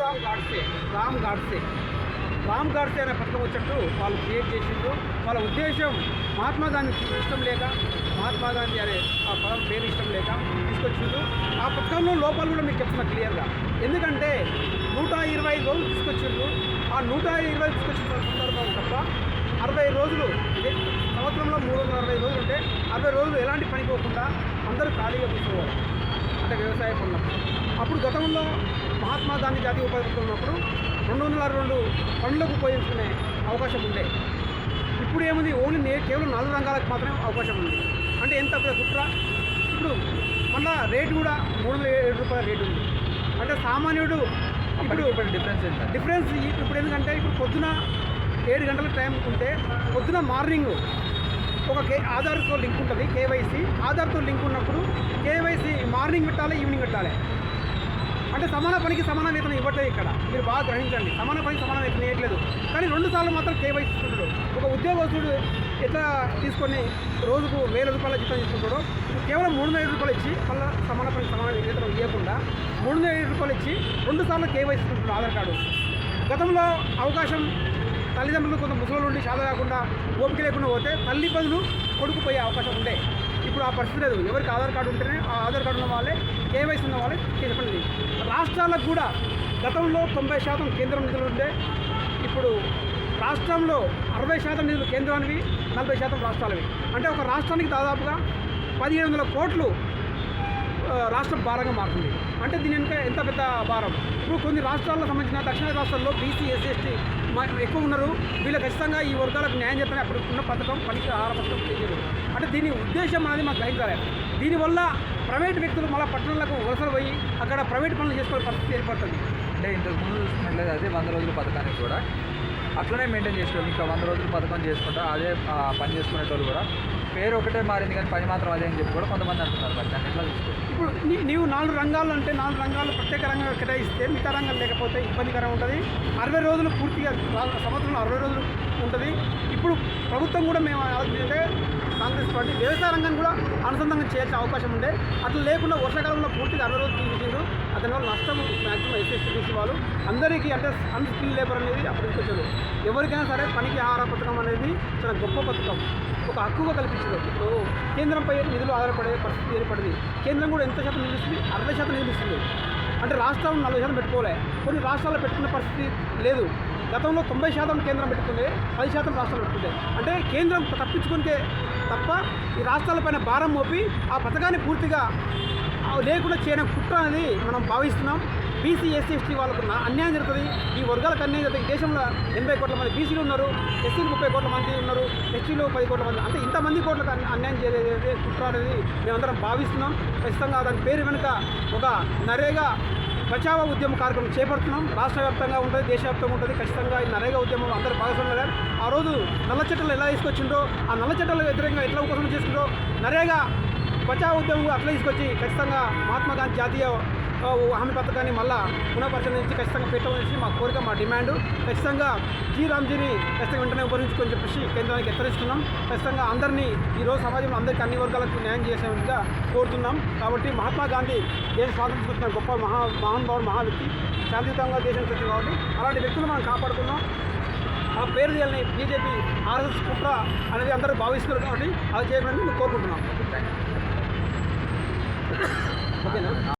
రామ్ గాడ్సే రామ్ గాడ్సే. రామ్ గాడ్సే అనే పథకం వచ్చినట్టు వాళ్ళు క్రియేట్ చేసిండ్రు. వాళ్ళ ఉద్దేశం మహాత్మా గాంధీ ఇష్టం లేక మహాత్మా గాంధీ అనే ఆ పదం పేరు ఇష్టం లేక తీసుకొచ్చిండ్రు. ఆ పథకంలో లోపాలు కూడా మీకు చెప్తున్నా క్లియర్గా. ఎందుకంటే నూట ఇరవై ఐదు రోజులు తీసుకొచ్చిండ్రు. ఆ నూట ఇరవై తీసుకొచ్చిన సందర్భం తప్ప అరవై రోజులు సంవత్సరంలో మూడు వందల అరవై రోజులు ఉంటే అరవై రోజులు ఎలాంటి పని పోకుండా అందరూ ఖాళీగా కూర్చోవాలి. అంటే వ్యవసాయ పనులు అప్పుడు గతంలో మహాత్మా గాంధీ జాతీయ ఉపాధి ఉన్నప్పుడు రెండు వందల అరవై రెండు పనులకు ఉపయోగించుకునే అవకాశం ఉండే. ఇప్పుడు ఏముంది? ఓన్లీ నే కేవలం నాలుగు రంగాలకు మాత్రమే అవకాశం ఉంది. అంటే ఎంత కుట్ర? ఇప్పుడు మళ్ళా రేటు కూడా మూడు వందల ఏడు రూపాయల రేటు ఉంది. అంటే సామాన్యుడు ఇప్పుడు డిఫరెన్స్ ఎంత డిఫరెన్స్ ఇప్పుడు ఎందుకంటే ఇప్పుడు పొద్దున ఏడు గంటల టైం ఉంటే పొద్దున మార్నింగ్ ఒక కే ఆధార్తో లింక్ ఉంటుంది కేవైసీ. ఆధార్తో లింక్ ఉన్నప్పుడు కేవైసీ మార్నింగ్ పెట్టాలి ఈవినింగ్ పెట్టాలి. అంటే సమాన పనికి సమాన వేతనం ఇవ్వట్లేదు ఇక్కడ. మీరు బాగా గ్రహించండి. సమాన పనికి సమాన వేతనం ఇవ్వట్లేదు. కానీ రెండు సార్లు మాత్రం కేవైసీ తీసుకుంటాడు ఒక ఉద్యోగస్తుడు ఎట్లా తీసుకొని రోజుకు వేల రూపాయల జీతం తీసుకుంటాడో కేవలం మూడు వందల రూపాయలు ఇచ్చి మళ్ళీ సమాన పనికి సమాన వేతనం ఇవ్వకుండా మూడు వందల రూపాయలు ఇచ్చి రెండు సార్లు కేవైసీ తీసుకుంటాడు ఆధార్ కార్డు. గతంలో అవకాశం తల్లిదండ్రులు కొంత ముసలి ఉండి చాలా కాకుండా ఓపిక లేకుండా పోతే తల్లి బదులు కొడుకుపోయే అవకాశం ఉండే. ఇప్పుడు ఆ పరిస్థితి లేదు. ఎవరికి ఆధార్ కార్డు ఉంటేనే ఆ ఆధార్ కార్డు ఉన్న వాళ్ళే కేవైసీ ఉన్న వాళ్ళే చెప్పండి రాష్ట్రాలకు కూడా గతంలో తొంభై శాతం కేంద్రం నిధులు ఉండే. ఇప్పుడు రాష్ట్రంలో అరవై శాతం నిధులు కేంద్రానివి నలభై శాతం రాష్ట్రాలవి. అంటే ఒక రాష్ట్రానికి దాదాపుగా పదిహేను వందల కోట్లు రాష్ట్రం భారంగా మారుతుంది. అంటే దీని వెనుక ఎంత పెద్ద భారం? ఇప్పుడు కొన్ని రాష్ట్రాలకు సంబంధించిన దక్షిణ రాష్ట్రాల్లో బీసీ ఎస్సీ ఎస్టీ ఎక్కువ ఉన్నారు. వీళ్ళు ఖచ్చితంగా ఈ వర్గాలకు న్యాయం చేస్తారని అప్పుడు ఉన్న పథకం పనికి ఆహార పథకం చేయలేదు అంటే దీని ఉద్దేశం అనేది మాకు గ్రహించాలి. దీనివల్ల ప్రైవేట్ వ్యక్తులు మళ్ళీ పట్టణాలకు వలసలు పోయి అక్కడ ప్రైవేట్ పనులు చేసుకునే పరిస్థితి ఏర్పడుతుంది. అంటే ఇంతకుముందు చూసుకున్నట్లయితే అదే వంద రోజుల పథకానికి కూడా అట్లనే మెయింటైన్ చేసుకోవాలి. ఇంకా వంద రోజులు పథకం చేసుకుంటా అదే పని చేసుకునేటోళ్ళు కూడా. పేరు ఒకటే మారింది కానీ పని మాత్రం అదే అని చెప్పి కూడా కొంతమంది అంటున్నారు మరి. దాన్ని ఎట్లా చూసుకోవాలి? ఇప్పుడు నీవు నాలుగు రంగాలు అంటే నాలుగు రంగాలు ప్రత్యేక రంగంగా కేటాయిస్తే మిగతా రంగాలు లేకపోతే ఇబ్బందికరం ఉంటుంది. అరవై రోజులు పూర్తిగా సంవత్సరంలో అరవై రోజులు ఉంటుంది. ఇప్పుడు ప్రభుత్వం కూడా మేము ఆలోచించే కాంగ్రెస్ పార్టీ వ్యవసాయ రంగం కూడా అనుసంధానం చేయాల్సిన అవకాశం ఉండే. అట్లా లేకుండా వర్షాకాలంలో పూర్తిగా అరవై రోజులు తీసేసిండ్రు. దానివల్ల వల్ల నష్టం మ్యాక్సిమం ఎస్ఎస్టీ వాళ్ళు అందరికీ అంటే అన్స్కిల్ లేబర్ అనేది అప్పుడు వచ్చారు ఎవరికైనా సరే పనికి ఆహార పథకం అనేది చాలా గొప్ప పథకం. ఒక హక్కుగా కల్పించదు. ఇప్పుడు కేంద్రంపై నిధులు ఆధారపడే పరిస్థితి ఏర్పడింది. కేంద్రం కూడా ఎంత శాతం నిలుస్తుంది? అరవై శాతం నిలుస్తుంది. అంటే రాష్ట్రం నలభై శాతం పెట్టుకోలే. కొన్ని రాష్ట్రాలు పెట్టుకునే పరిస్థితి లేదు. గతంలో తొంభై శాతం కేంద్రం పెట్టుకుంది పది శాతం రాష్ట్రాలు పెట్టుకుంది అంటే కేంద్రం తప్పించుకుంటే తప్ప ఈ రాష్ట్రాలపైన భారం మోపి ఆ పథకాన్ని పూర్తిగా లేకుండా చేయడం కుట్ర అనేది మనం భావిస్తున్నాం. బీసీ ఎస్సీ ఎస్టీ వాళ్ళకు అన్యాయం జరుగుతుంది. ఈ వర్గాలకు అన్యాయం జరుగుతుంది. దేశంలో ఎనభై కోట్ల మంది బీసీలు ఉన్నారు. ఎస్సీలు ముప్పై కోట్ల మంది ఉన్నారు. ఎస్టీలు పది కోట్ల మంది అంటే ఇంతమంది కోట్లకు అన్యాయం చేయలేదు కుట్ర అనేది మేమందరం భావిస్తున్నాం. ఖచ్చితంగా దాని పేరు వెనుక ఒక నరేగా బచావో ఉద్యమ కార్యక్రమం చేపడుతున్నాం. రాష్ట్ర వ్యాప్తంగా ఉంటుంది దేశవ్యాప్తంగా ఉంటుంది. ఖచ్చితంగా ఈ నరేగా ఉద్యమం అందరూ భాగస్వామ్యం ఆ రోజు నల్ల చట్టాలు ఎలా తీసుకొచ్చిండో ఆ నల్ల చట్టాలకు వ్యతిరేకంగా ఎట్లా ఉపశమనం చేసుకుందో నరేగా బచావో ఉద్యమం అట్లా తీసుకొచ్చి ఖచ్చితంగా మహాత్మా గాంధీ జాతీయ హామీ పథకాన్ని మళ్ళా పునఃపరిశీలించి ఖచ్చితంగా పెట్టవలసి మా కోరిక మా డిమాండ్. ఖచ్చితంగా జీ రామ్జీని ఖచ్చితంగా వెంటనే ఉపయోగించుకొని చెప్పేసి కేంద్రానికి హెచ్చరిస్తున్నాం. ఖచ్చితంగా అందరినీ ఈరోజు సమాజంలో అందరికీ అన్ని వర్గాలకు న్యాయం చేసేందుగా కోరుతున్నాం. కాబట్టి మహాత్మా గాంధీ దేశ స్వాతంత్రం చూసిన గొప్ప మహా మహానుభావుడు మహా వ్యక్తి శాంతియుతంగా దేశం వచ్చింది కాబట్టి అలాంటి వ్యక్తులు మనం కాపాడుకున్నాం ఆ పేరు తీయాలని బీజేపీ ఆర్ఎస్ఎస్ కుట్ర అనేది అందరూ భావిస్తున్నారు కాబట్టి అది చేయడానికి మేము కోరుకుంటున్నాం. ఓకేనా?